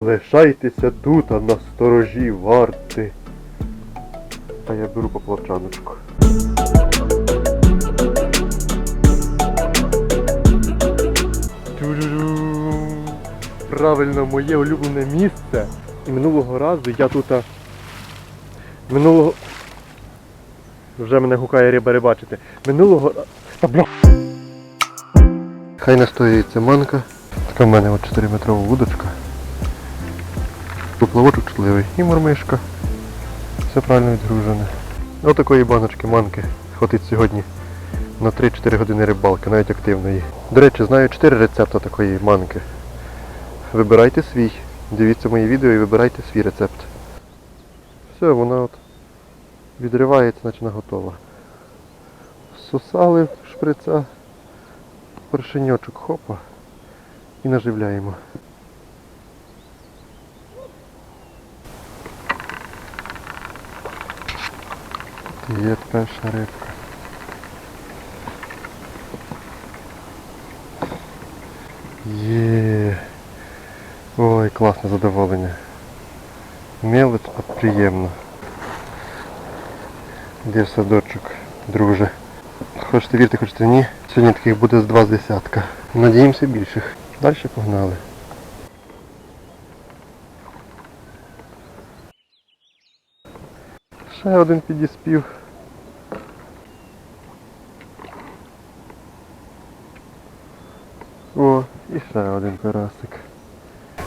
Лишайтеся тут, а на сторожі варти. А я беру поплавчаночку. Правильно, моє улюблене місце. І минулого разу я тут. Минулого. Вже мене гукає риба рибачити. Минулого. Та бля. Хай настоюється манка. Така в мене от 4 метрова вудочка. Поплавочок чутливий і мормишка. Все правильно відгружене. Отакої баночки манки хватить сьогодні на 3-4 години рибалки, навіть активної. До речі, знаю 4 рецепти такої манки. Вибирайте свій. Дивіться мої відео і вибирайте свій рецепт. Все, вона от відривається, наче вона готова. Сосали шприца, першеньочок хопа і наживляємо. Є перша рибка. Є. Ой, класне задоволення. Мелоч, а приємно. Де садочок, друже. Хочете вірте, хочете ні. Сьогодні таких буде з два з десятка. Надіємося більших. Далі погнали. Ще один підіспів. О, і ще один карасик.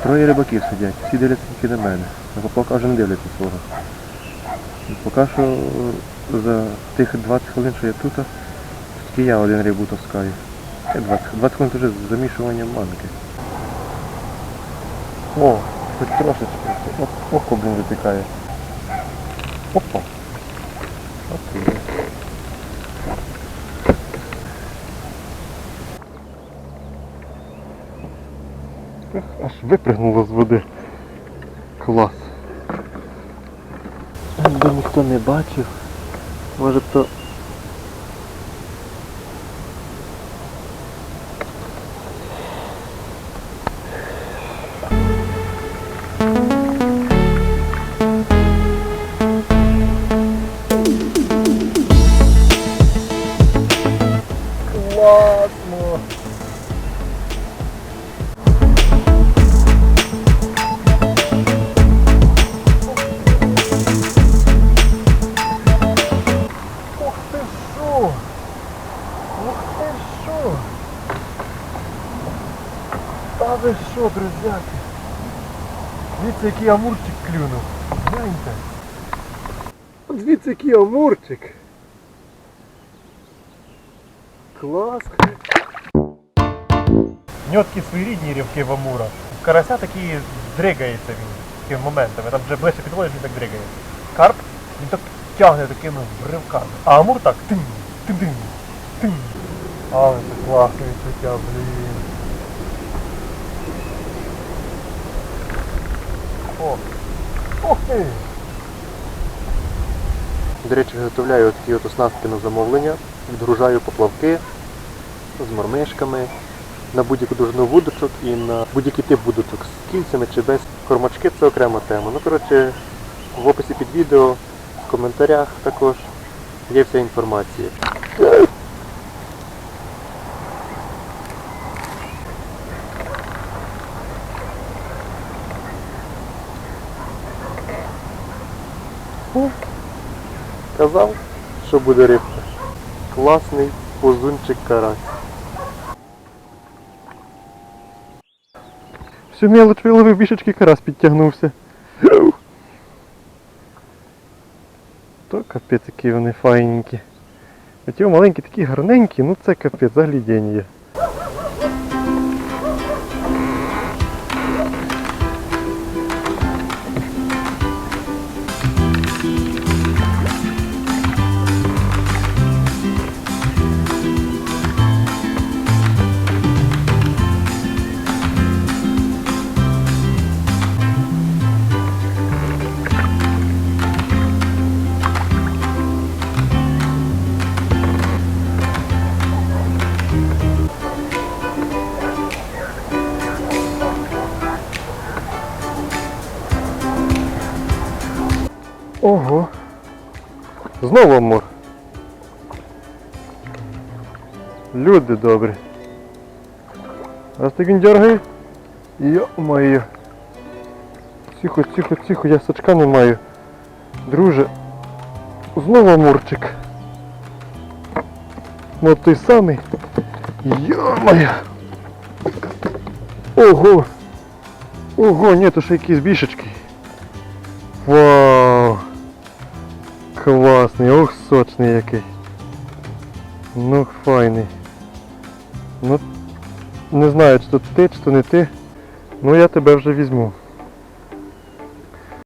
Троє рибаків сидять, всі дивляться тільки на мене. А поки вже не дивляться свого. Поки що е, за тих 20 хвилин, що я тут, тільки я один рибу таскаю. Ще 20, 20 хвилин вже з замішуванням манки. О, хоч трошечки. Око, блін, витікає. Опа. Ех, Аж випрыгнуло з води. Клас. Якби ніхто не бачив, може б то. Ух ти що! Та ви що, друзяки? Дивіться, який амурчик клюнув. Гляньте. Дивіться, який амурчик. Клас. В нього такі своєрідні рівки в Амура. Карася такі дригається він такими моментами. Там вже ближче підводиш, він так дригає. Карп, він так тягне такими ривками. А Амур так тим, тим, тим, тим. Але це класне відчуття, блін. О, Ух ти! До речі, виготовляю такі от оснастки на замовлення, відгружаю поплавки з мормишками на будь-яку довжину вудочок і на будь-який тип вудочок з кільцями чи без. Кормачки це окрема тема. Ну, коротше, в описі під відео, в коментарях також є вся інформація. Казав, що буде рибка. Класний позунчик карась. Всю мелоч виловив бішечки карась підтягнувся. То капець, які вони файненькі. А маленькі такі гарненькі, ну це капець, заглядіння. Ого. Знову амур. Люди добрі. Раз так він дергає. Йо-моє. Тихо, тихо, тихо, я сачка не маю. Друже. Знову амурчик. Ну той самий. Йо-моє. Ого. Ого, ні, то ще якісь бішечки. Вау! Класний, ох, сочний який. Ну, файний. Ну, не знаю, чи то ти, чи то не ти. Ну я тебе вже візьму.